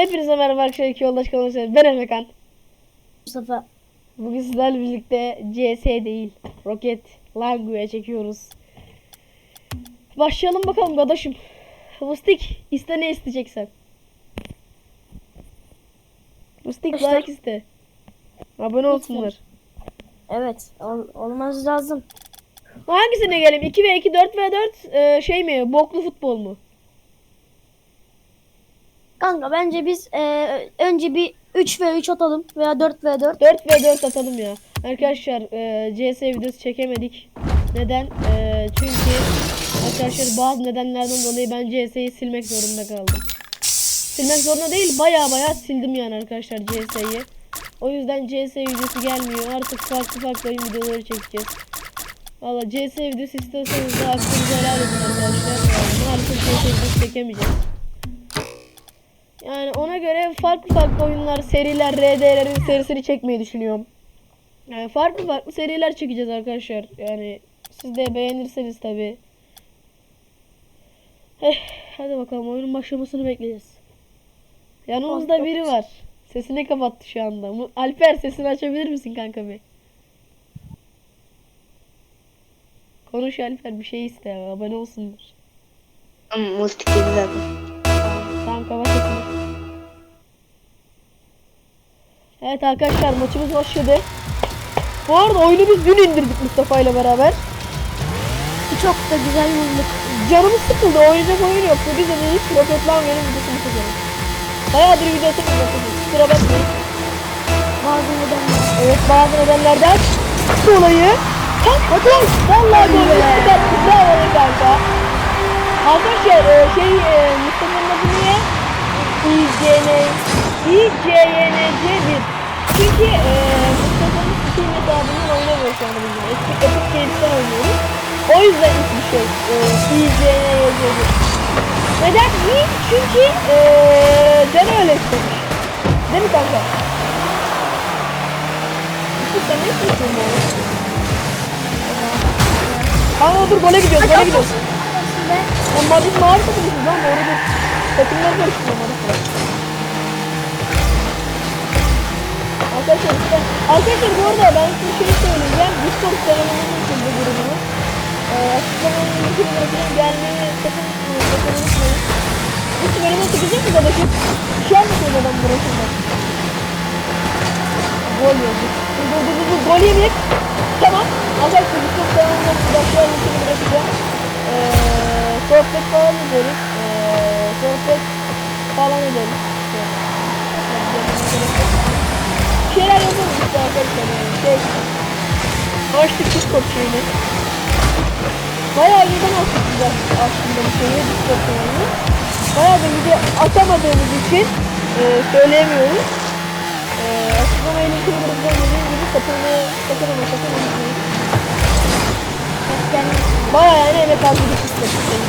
Hepinize merhaba arkadaşlar. Yoldaş konuşuyoruz. Ben Efekan. Mustafa. Bugün sizlerle birlikte CS değil. Rocket Language çekiyoruz. Başlayalım bakalım kardeşim. Fıstık iste ne isteyeceksen. Fıstık İşte- like iste. Abone olsunlar. Evet. ol- olmaz lazım. Hangisine geleyim? 2 ve 2 4 ve 4 e, şey mi? Boklu futbol mu? Kanka bence biz e, önce bir 3 ve 3 atalım veya 4 ve 4. 4 ve 4 atalım ya. Arkadaşlar e, CS videosu çekemedik. Neden? E, çünkü arkadaşlar bazı nedenlerden dolayı ben CS'yi silmek zorunda kaldım. Silmek zorunda değil baya baya sildim yani arkadaşlar CS'yi. O yüzden CS videosu gelmiyor. Artık farklı farklı oyun videoları çekeceğiz. Valla CS videosu istiyorsanız da aklınızı helal edin arkadaşlar. Yani maalesef CS videosu çekemeyeceğiz. Yani ona göre farklı farklı oyunlar, seriler, RDR'lerin serisini çekmeyi düşünüyorum. Yani farklı farklı seriler çekeceğiz arkadaşlar. Yani siz de beğenirseniz tabi. Eh, hadi bakalım oyunun başlamasını bekleyeceğiz. Yanımızda biri var. Sesini kapattı şu anda. Alper sesini açabilir misin kanka bir? Konuş Alper bir şey iste. Abone olsunlar. Multi dedi zaten. Evet arkadaşlar maçımız başladı. Bu arada oyunu biz dün indirdik Mustafa ile beraber. Çok da güzel bulduk. Canımız sıkıldı oynayacak oyun yoktu. Biz de dedik Rocket Launcher'ın videosunu çekelim. Bayağıdır video atamadık. Kusura bakmayın. Bazı nedenler. Evet bazı nedenlerden dolayı Bakın vallahi böyle süper güzel oldu kanka. Arkadaşlar e, şey e, Mustafa'nın adı niye? İCN İCYNC1 Çünkü e, Mustafa'nın Steam hesabından oynamıyor şu anda bizim. Eski Epic Games'ten oynuyoruz. O yüzden ismi şey e, İCNC1 Neden iyi? Çünkü e, Can öyle istemiş. Değil mi kanka? Sen ne istiyorsun bu? Aa dur gole gidiyoruz, gole gidiyoruz. Lan Madrid mavi takımıyız lan doğru dur. Takımlar karıştırıyor Madrid'le. Arkadaşlar işte, arkadaşlar bu arada ben size şey söyleyeceğim. Discord kanalımın için bu grubunu. Ee, açıklamanın linkini bırakacağım. Gelmeyi sakın unutmayın. Hiç bölümü çekecek mi babacık? Şu an mı söylüyor adam burasında? Gol yedik. Dur dur dur dur gol yedik. Tamam. Arkadaşlar Discord kanalımda başka linkini bırakacağım. Ee, sohbet falan ederiz. Ee, sohbet falan ederiz. Bir şeyler yaparız işte arkadaşlar. Yani. Şey, açtık Discord şeyini. Bayağı açtık biz aslında bu şeyi Discord kanalını. Bayağı da video atamadığımız için e, söyleyemiyoruz. E, açıklamaya linkini bırakacağım dediğim gibi sakın unutmayın. Yani Bayağı yani emek harcadık Discord şeyini.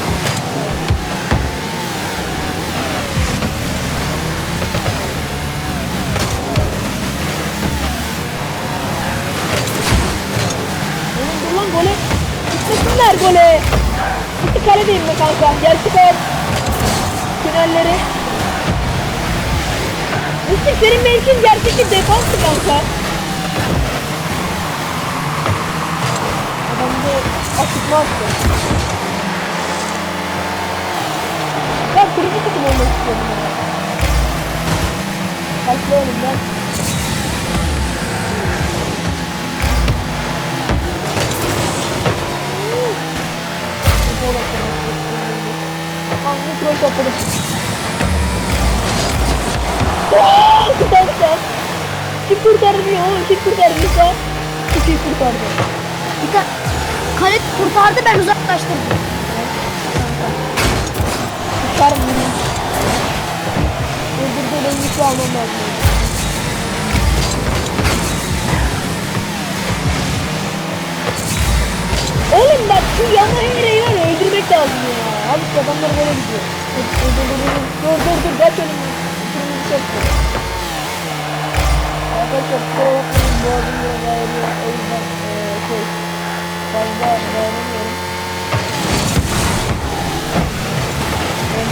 Gitti kaledeyim be kanka. Gerçek hayat finalleri. Üstü senin mevkin gerçek bir defansı kanka. Adam da açıkma attı. Ben kırmızı takım olmak istiyorum ya. Başla oğlum ben. Topladım? Aaaa! Kurtardı. Kim kurtardı ya oğlum? Kim kurtardıysa? Çok iyi kurtardı. bir de kale kurtardı ben uzaklaştırdım. Dur dur dur benim yükü almam lazım. Oğlum bak şu yana ya öldürmek lazım ya. Abi adamlar böyle gidiyor. Dur dur dur dur dur dur dur kaç önümü. Kırmızı çekti. Arkadaşlar adım biraz ağrıyor. O yüzden eee şey fazla dayanamıyorum.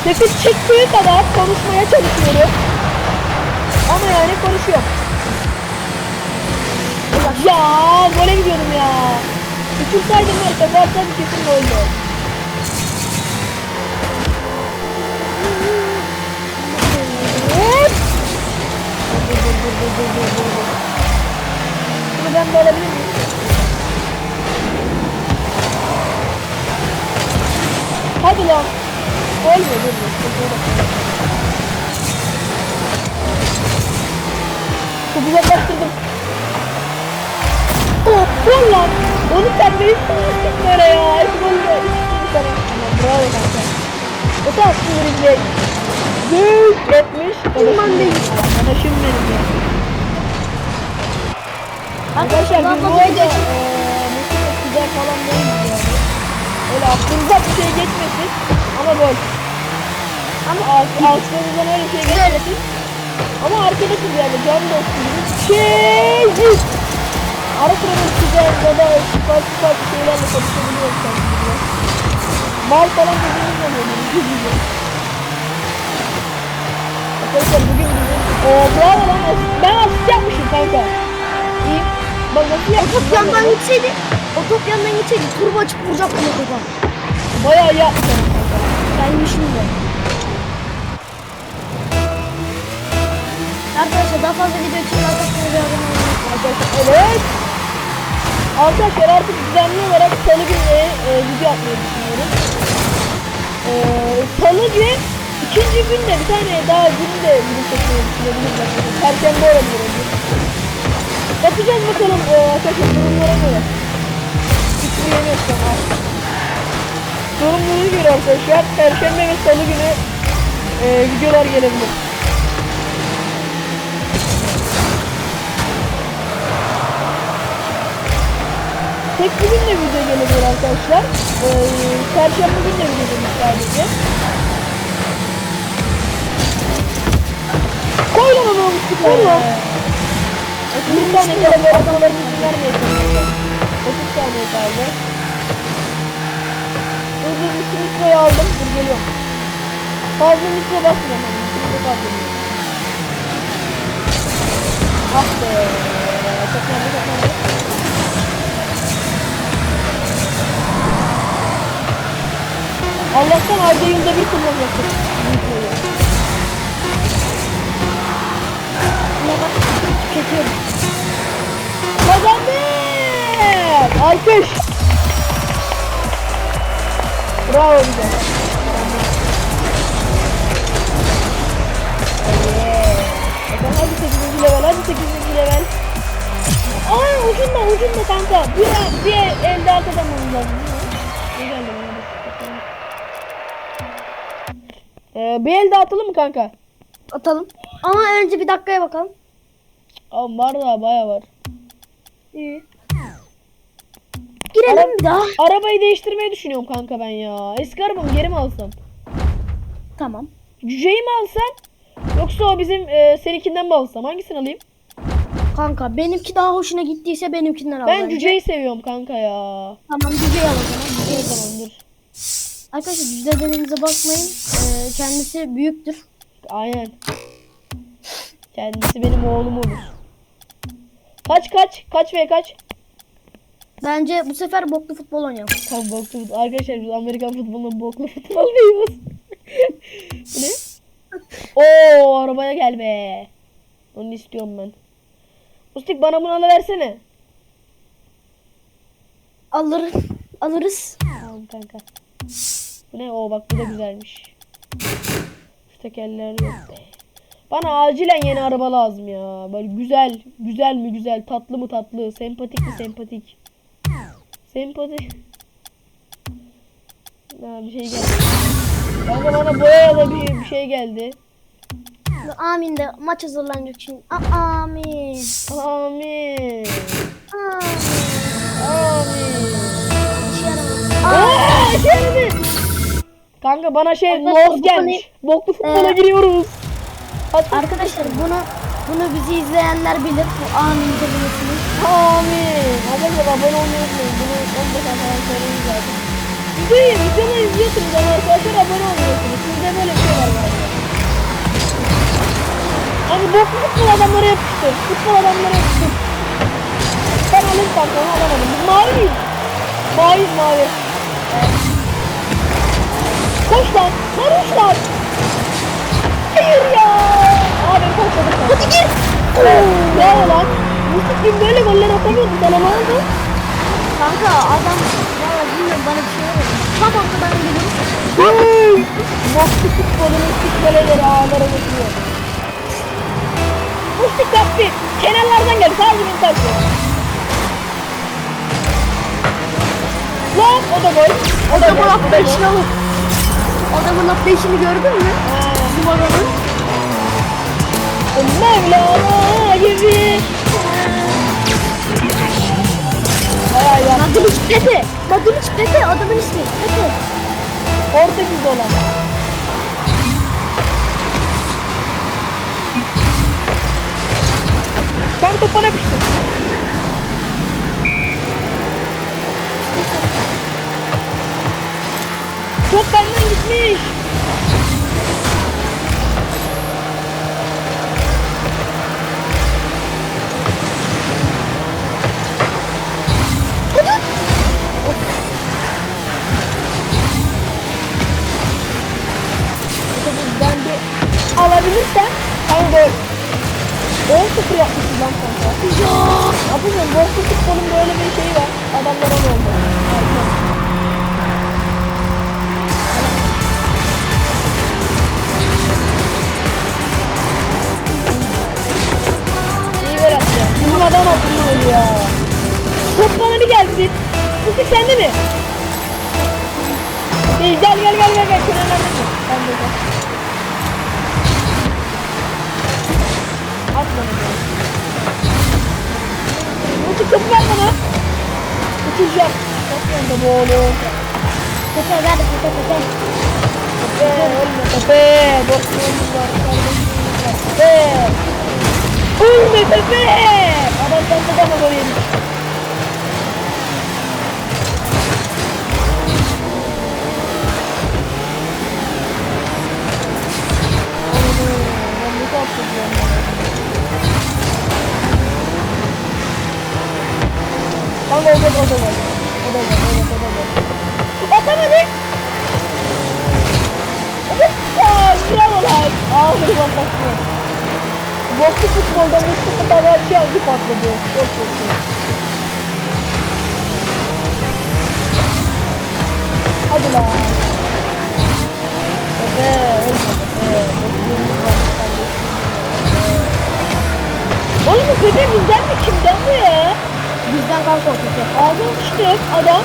Sesi çıktığı kadar konuşmaya çalışıyorum. Ama yani konuşuyorum. Ya gole gidiyorum ya. Uçursaydım var kapatsam kesin goldü. De alabilir miyim? Hadi lan. Olmuyor dur. Çok uzaklaştırdım. Oh, gol lan. Onu sen hiç sanmıştın böyle ya. Hep gol de. Bir tane. Aman bravo kanka. O da aslında bir şey. Gül etmiş. Aman değil. Arkadaşım benim ya. Arkadaşlar biz bu bu arada nasıl çok güzel falan değiliz yani. Öyle aklınıza bir şey geçmesin ama gol. Ama aklınızdan öyle bir şey geçmesin. Ama arkadaşız yani can dostum gibi. Şey Ara sıra böyle güzel ya da farklı farklı şeylerle konuşabiliyoruz kendimizle. Mal falan dediğimiz oluyor gibi. Arkadaşlar bugün bizim... Oo lan asist. Ben asist yapmışım kanka. İyi. Bak nasıl o yapmışım. top yandan gitseydi, o top yandan gitseydi turbo açıp vuracaktım o topa. Bayağı iyi kanka. Gelmişim de. Arkadaşlar daha fazla video için arkadaşlar bir abone olmayı Arkadaşlar evet. Arkadaşlar artık düzenli olarak salı günü e, video atmayı düşünüyorum. E, salı gün ikinci günde bir tane daha gün de video çekmeyi düşünebiliriz. Perşembe olabilir Yapacağız bakalım e, arkadaşlar durumlara göre. Şu an. Durumlara göre arkadaşlar Perşembe ve Salı günü e, videolar gelebilir. Tek bugün de video gelebilir arkadaşlar. Ee, Perşembe gün de video gelir sadece. Koy lan onu olmuştuk lan. 30 tane böyle ataların izin vermeye çalışıyorum. 30 saniye kaldı. Dur üstü mikroyu aldım. Dur geliyorum. Fazla mikro basmıyorum. Ah. Allah'tan ayda yılda bir kullanıyorsun. Tüketiyorum. Kazandık! Alkış! Bravo bize. Bakalım hadi 8. level, hadi 8. level. Aa ucunda ucunda kanka. Bir, bir el daha kazanmamız lazım. Ee, bir el daha atalım mı kanka? Atalım. Ama önce bir dakikaya bakalım. Aa, var da baya var. İyi. Girelim Ara- daha. Arabayı değiştirmeyi düşünüyorum kanka ben ya. Eski arabamı geri mi alsam? Tamam. Cüceyi mi alsam? Yoksa o bizim e, seninkinden mi alsam? Hangisini alayım? Kanka benimki daha hoşuna gittiyse benimkinden al. Ben bence. cüceyi seviyorum kanka ya. Tamam cüceyi al o zaman. Cüceyi zaman dur. Arkadaşlar cüce dediğinize bakmayın. Ee, kendisi büyüktür. Aynen. Kendisi benim oğlum olur. Kaç kaç? Kaç ve kaç? Bence bu sefer boklu futbol oynayalım. Tam boklu futbol. Arkadaşlar biz Amerikan futboluna boklu futbol diyoruz. Ne? Oo arabaya gel be. Onu istiyorum ben. Mustik bana bunu alıversene. Alır, alırız. Tamam kanka. Bu ne? Oo bak bu da güzelmiş. Şu tekerler yok be. Bana acilen yeni araba lazım ya. Böyle güzel, güzel mi güzel, tatlı mı tatlı, sempatik mi sempatik. Sempatik. Ha bir şey geldi. Kanka bana boya da bir, bir şey geldi. Amin de maç hazırlanacak şimdi. A- amin. Amin. Amin. Amin. İşe yaradı. Kanka bana şey bu gelmiş. Boklu futbola giriyoruz. Hadi. Arkadaşlar bunu bunu bizi izleyenler bilir. Bu amin kelimesini. Amin. Arkadaşlar abone olmayı unutmayın. Bunu 15 arkadaşlar söyleyin zaten. Videoyu videomu izliyorsunuz ama arkadaşlar abone olmuyorsunuz. Sizde böyle bir şey var galiba. Abi bok futbol adamlara yapıştır. Futbol adamlara yapıştır. Ben alayım kanka onu alamadım. Biz mavi miyiz? Mavi mavi. Koş lan. Koş lan. Hayır ya. Abi koşmadık. Hadi gir. Bravo lan. Yusuf gün böyle goller atamıyordu sana ne oldu? Kanka adam valla bilmiyorum bana bir şey olmadı. Tam ortadan geliyorum. Boksu futbolunun sikmeleleri ağlara götürüyor. Bu dikkatli. Kenarlardan gel. Sadece bir takip. Lan o da gol. O da gol. Adamın peşini gördün mü? Adamın. Mevlana gibi. Vay vay. Nadılıç Pepe. Nadılıç Pepe adamın ismi. Pepe. Portekiz olan. Ben topa ne Yapamıyorum. Boston futbolun böyle bir şeyi var. Adamlar onu oldu. İyi ver attı. Bizim adam atıyor ya. Top bana bir gelsin. Bu sende mi? İyi gel gel gel gel gel. Kenarlardan gel. Ben de gel. At bana gel. Yusuf topu ver bana. Uçuracağım. Top yanında bu oğlum. Pepe ver Pepe Pepe. Tepe, ölme tepe. Dostluğumuz var, kardeşliğimiz var. Tepe. Ölme tepe. Adam sende de ama gol yemiş. Anladım. Kanka o da o da var. O da var, evet o da var. Atamadık. Evet, aa, bravo lan. Lan takma. Boksu futbolda Mustafa Tavarcı yazı patladı. Çok çok iyi. Hadi lan. Var, var. Oğlum bu Pepe bizden mi? Kimden bu ya? Bizden o Pepe. Ağzını sıçtık adam.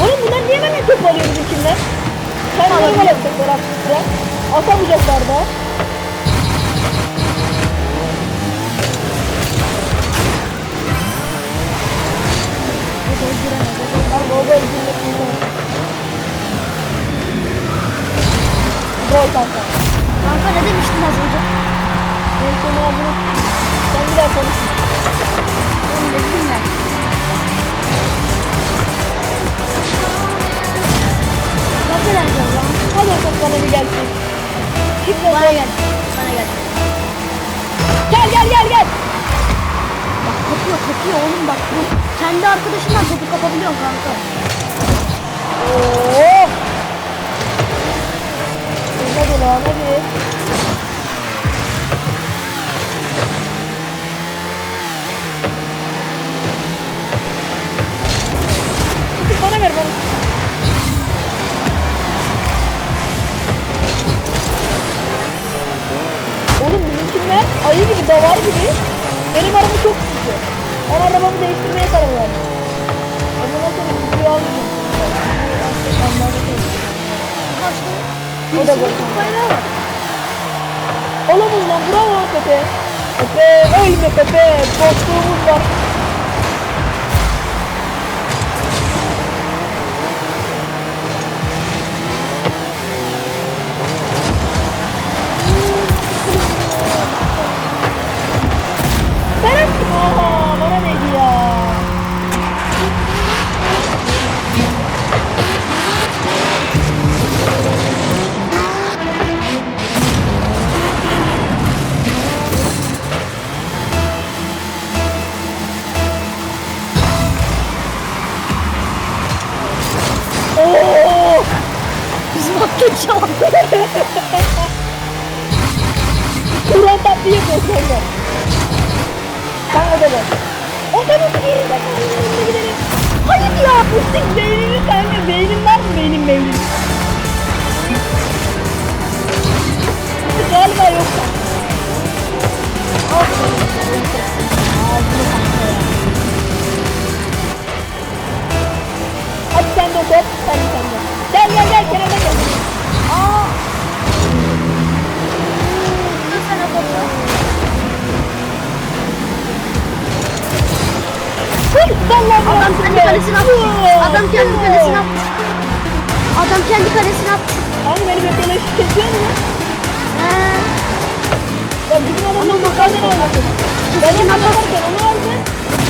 Oğlum bunlar niye benden top alıyor bizimkiler? Sen Tamam. normal atacaklar aslında. Atamayacaklar da. Gol kanka. Kanka ne demiştin az önce? Ben seni ağzını... Sen bir daha konuş. Onu dedim ben. Nasıl vereceğim lan? Hadi top bana bir gelsin. Kim Bana gel. Bana gel. Gel gel gel gel. Bak kapıyor kapıyor oğlum bak bu. Kendi arkadaşından topu kapabiliyorsun kanka. Oo. Hadi lan hadi. Hadi bana ver bana. Oğlum bizimkiler ayı gibi davar gibi. Benim araba çok sıkı. Ben arabamı değiştirmeye karar verdim. Ondan sonra videoyu almayacağım. Kaçtı. O da. Bayrağı. Olamaz lan bravo Pepe. Pepe ölme Pepe. Dostluğumuz var.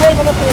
たいと思っい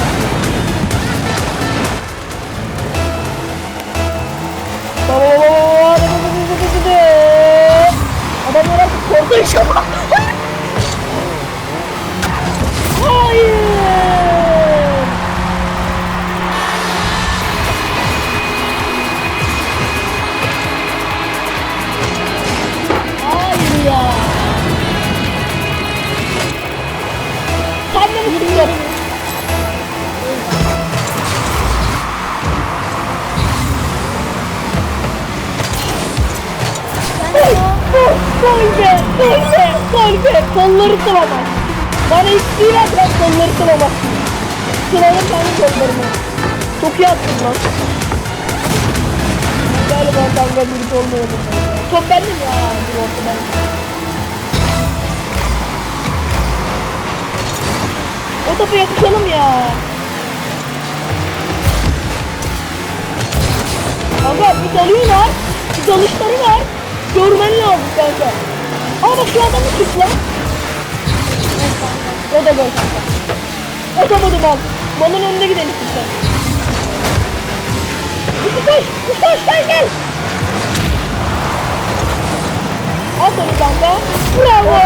Nerede? Nerede? Kolları sıvamaz. Bana isteği ver ben kolları sıvamazsın. Sıvalım ben kollarımı. Çok iyi attın lan. Galiba kavga bir olmuyor. Top bende mi ya? Bu ortadan. O topu yakışalım ya. Kanka bir dalıyor var. Bir dalışları var. Görmen lazım kanka. Abi şu adamı kitle. O da gol kanka. Atamadım abi. Balın önüne gidelim lütfen. Bizi koş. Bizi koş gel gel. At onu kanka. Bravo.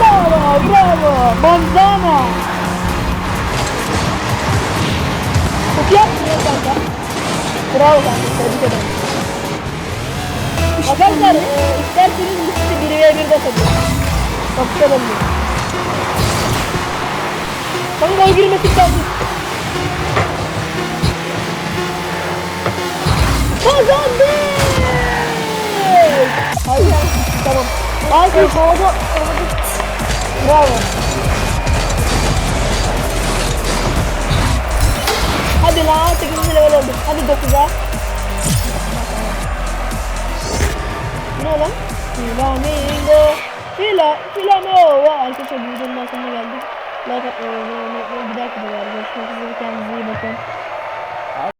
Bravo. Bravo. Manzana. Çok yapmıyor kanka. Bravo kanka. Tebrik ederim. Arkadaşlar e, isterseniz 1'e 1 basacağım. Kapıya döndüm. Kanka o girmesi lazım. Kazandık! Hayır, tamam. Abi havada, havada. Bravo. Hadi la, 8. level oldum. Hadi 9'a. Ne lan? Flamingo Fila Flamo Arkadaşlar bu videonun sonuna geldik. Like atmayı unutmayın. Bir dahaki videoda görüşmek üzere. Kendinize iyi bakın.